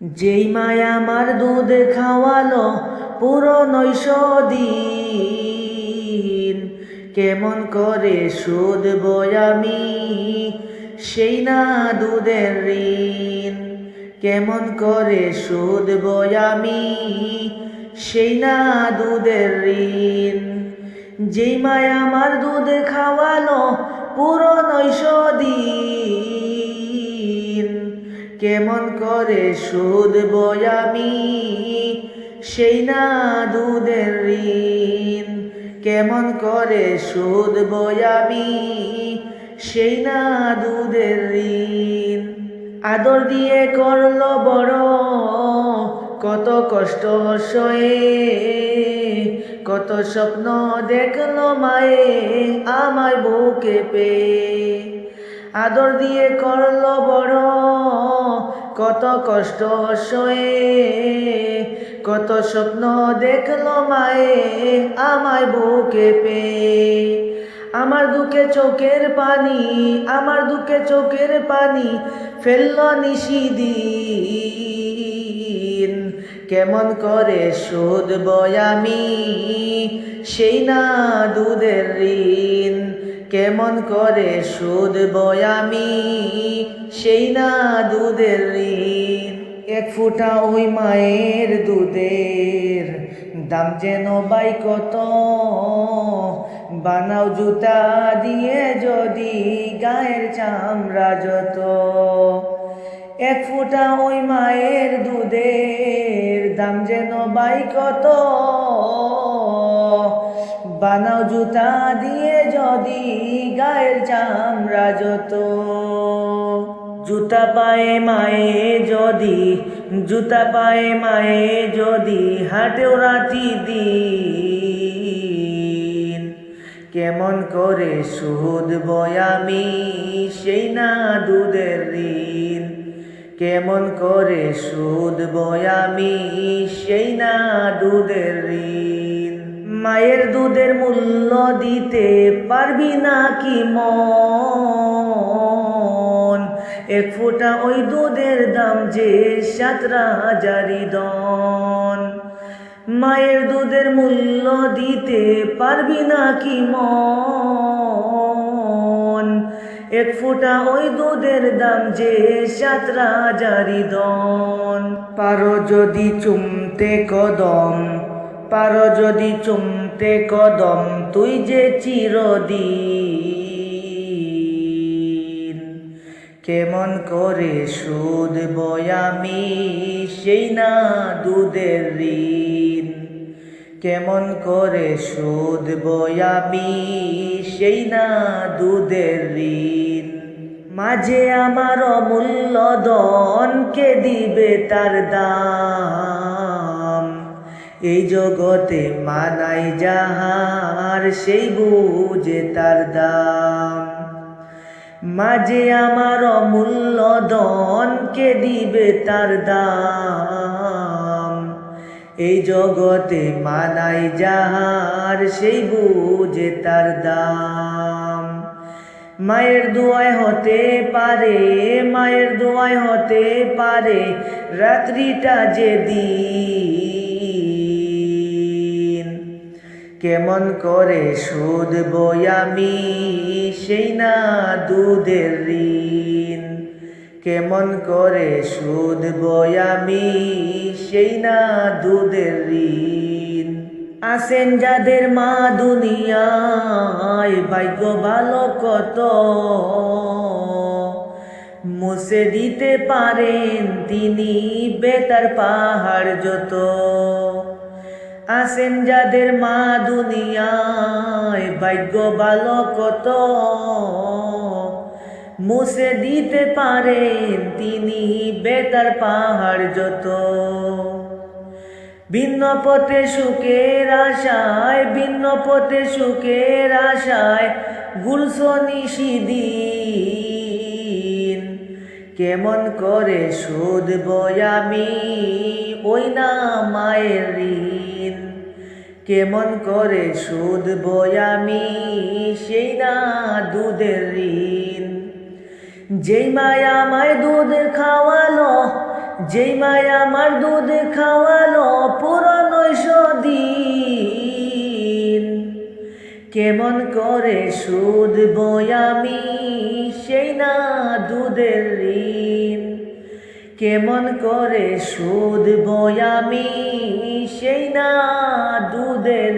যেই মায়া আমার দুধ খাওয়ালো, পুরো নৈশ দিন কেমন করে সুদ আমি সেই না দুধের ঋণ। কেমন করে সুদ আমি সেই না দুধের ঋণ। যেই মায় আমার দুধ খাওয়ালো, পুরো নৈশ দিন কেমন করে সুদ আমি? সেই না দুধের ঋণ কেমন করে সুদ আমি? সেই না দুধের ঋণ আদর দিয়ে করল বড় কত কষ্ট সয়ে, কত স্বপ্ন দেখল মায়ে আমার বুকে পেয়ে। আদর দিয়ে করল বড়। কত কষ্ট সয়ে, কত স্বপ্ন দেখল মায়ে আমায় বুকে পে আমার দুঃখে চোখের পানি, আমার দুঃখে চোখের পানি ফেলল নিশিদিন কেমন করে শোধব বয়ামি সেই না দুধের ঋণ। কেমন করে শোধব বয়ামি সেই না দুধের ঋণ। এক ফুটা ওই মায়ের দুধের দাম যেন বাই কত? বানাও জুতা দিয়ে যদি গায়ের চামড়া যত। এক ফুটা ওই মায়ের দুধের দাম যেন বাই কত? বানাও জুতা দিয়ে যদি গায়ের চামড়া যত। জুতা পায়ে মায়ে যদি, জুতা পায়ে মায়ে যদি হাটেও রাতি দিন। কেমন করে সুদ বয়ামি সেই না দুধের ঋণ? কেমন করে সুদ বয়ামি সেই না দুধের ঋণ? মায়ের দুধের মূল্য দিতে পারবি না কি মন? এক ফোঁটা ওই দুধের দাম যে সাতরা হাজারি দন। মায়ের দুধের মূল্য দিতে পারবি না কি মন? এক ফোঁটা ওই দুধের দাম যে সাতরা হাজারি দন। পারো যদি চুমতে কদম, পারো যদি চুমতে কদম, তুই যে চিরদিন। কেমন করে সুদ বয়ামি সেই না দুধের ঋণ? কেমন করে সুদ আমি সেই না দুধের ঋণ? মাঝে আমার অমূল্য দনকে দিবে তার দাম? এই জগতে মানাই যাহার, সেই বুঝে তার দাম। মাঝে আমার অমূল্য দনকে দিবে তার দাম? এই জগতে মানাই যাহার, সেই বুঝে তার দাম। মায়ের দোয়ায় হতে পারে, মায়ের দোয়ায় হতে পারে, রাত্রিটা যে দিন। কেমন করে সুদ আমি, সেই না দুধের ঋণ। কেমন করে সুদ বয়ামি সেই না দুধের ঋণ। আসেন যাদের মা দুনিয়ায়, ভাগ্য ভালো কত? মুছে দিতে পারেন তিনি বেতার পাহাড় যত। আসেন যাদের মা দুনিয়ায়, ভাগ্য ভালো কত? মুছে দিতে পারেন তিনি বেতার পাহাড় যত। ভিন্ন পথে সুখের আশায়, ভিন্ন পথে সুখের আশায় গুলশনি সিদিন কেমন করে সুদ আমি ওই না মায়ের ঋণ। কেমন করে সুদ আমি সেই না দুধের ঋণ। যেই মায়া আমায় দুধ খাওয়ালো, যেই মায়া আমার দুধ খাওয়ালো পুরনৈশ দিন কেমন করে সুদ বয়ামি সেই না দুধের ঋণ? কেমন করে সুদ বয়ামি সেই না দুধের